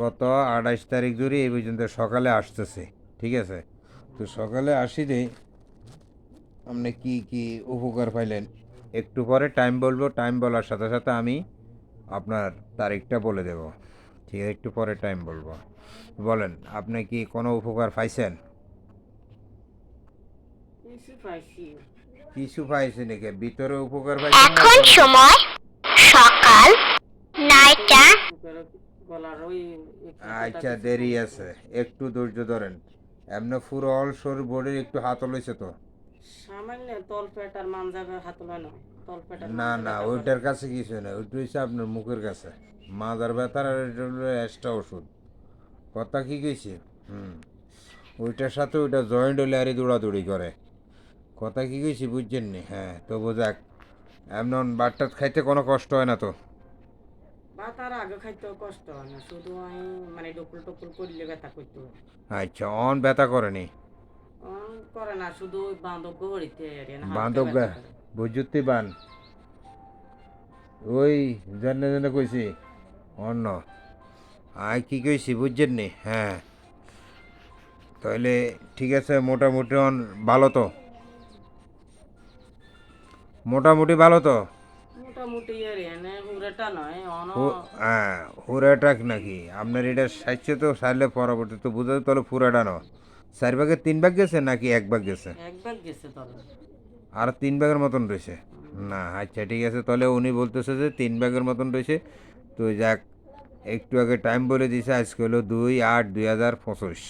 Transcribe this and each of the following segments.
গত আঠাইশ তারিখ ধরে এই পর্যন্ত সকালে আসতেছে ঠিক আছে? তো সকালে আসি যে আপনি কি কি উপকার পাইলেন? একটু পরে টাইম বলব টাইম বলার সাথে সাথে আমি আপনার তারিখটা বলে দেব। ঠিক আছে একটু পরে টাইম বলব। বলেন আপনি কি কোনো উপকার পাইছেন? কিছু পাইছি। কিছু পাইছেন নাকি ভিতরে উপকার পাইছেন না এখন সময় সকাল নয়টা উপরে গলার ওই আচ্ছা দেরি আছে। একটু ধৈর্য ধরেন। এমনি পুরো অল শরীর বডির একটু হাত লইছে তো। সামান্য তল পেট আর মান হাত লানো না। না ওইটার কাছে কিছু না ওইটা হচ্ছে আপনার মুখের কাছে। মাদার ব্যথার আর এটা হলো এক্সট্রা ওষুধ। কথা কি কইছি? হুম। ওইটার সাথে ওইটা জয়েন্ট হলে আরই দৌড়াদৌড়ি করে। কথা কি কইছি বুঝছেন নি? হ্যাঁ তো বোঝাক। এমন বাটটাত খাইতে কোনো কষ্ট হয় না তো। বা তার আগে খাইতে কষ্ট হয় না শুধু আমি মানে ডকুল টকুল করলে ব্যথা করতে। হয় আচ্ছা অন ব্যথা করেনি? অন করে না শুধু বান্ধব বান্ধব বুঝতে বান। ওই জানে জানে কইছি অন্য। আয় কি কইছি বুঝছেন নি? হ্যাঁ। তাহলে ঠিক আছে মোটামুটি অন ভালো তো? মোটামুটি ভালো তো? মোটামুটি এর এনে নয় অন হ্যাঁ পুরাটাক নাকি? আপনার এটা সাইছে তো সারলে পরবর্তী তো বুঝতে তাহলে পুরাটা ন চার ভাগের তিন ভাগ গেছে নাকি এক ভাগ গেছে? আর তিন ব্যাগের মতন রয়েছে? না আচ্ছা ঠিক আছে তাহলে উনি বলতেছে যে তিন ব্যাগের মতন রয়েছে। তো যাক একটু আগে টাইম বলে দিয়েছে আজকে হলো দুই আট দুই হাজার পঁচিশ।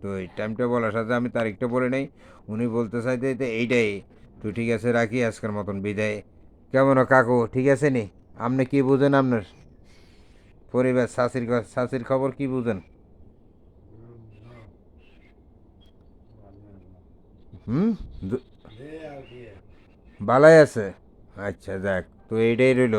তো এই টাইমটা বলার সাথে আমি তারিখটা বলে নেই। উনি বলতে চাইতে এইটাই। তো ঠিক আছে রাখি আজকের মতন বিদায়। কেমন কাকু? ঠিক আছে নি? আপনি কি বুঝেন আপনার? পরিবার শাশির শাশির খবর কি বুঝেন? হুম? ভালাই আছে? আচ্ছা যাক তো এইটাই রইল।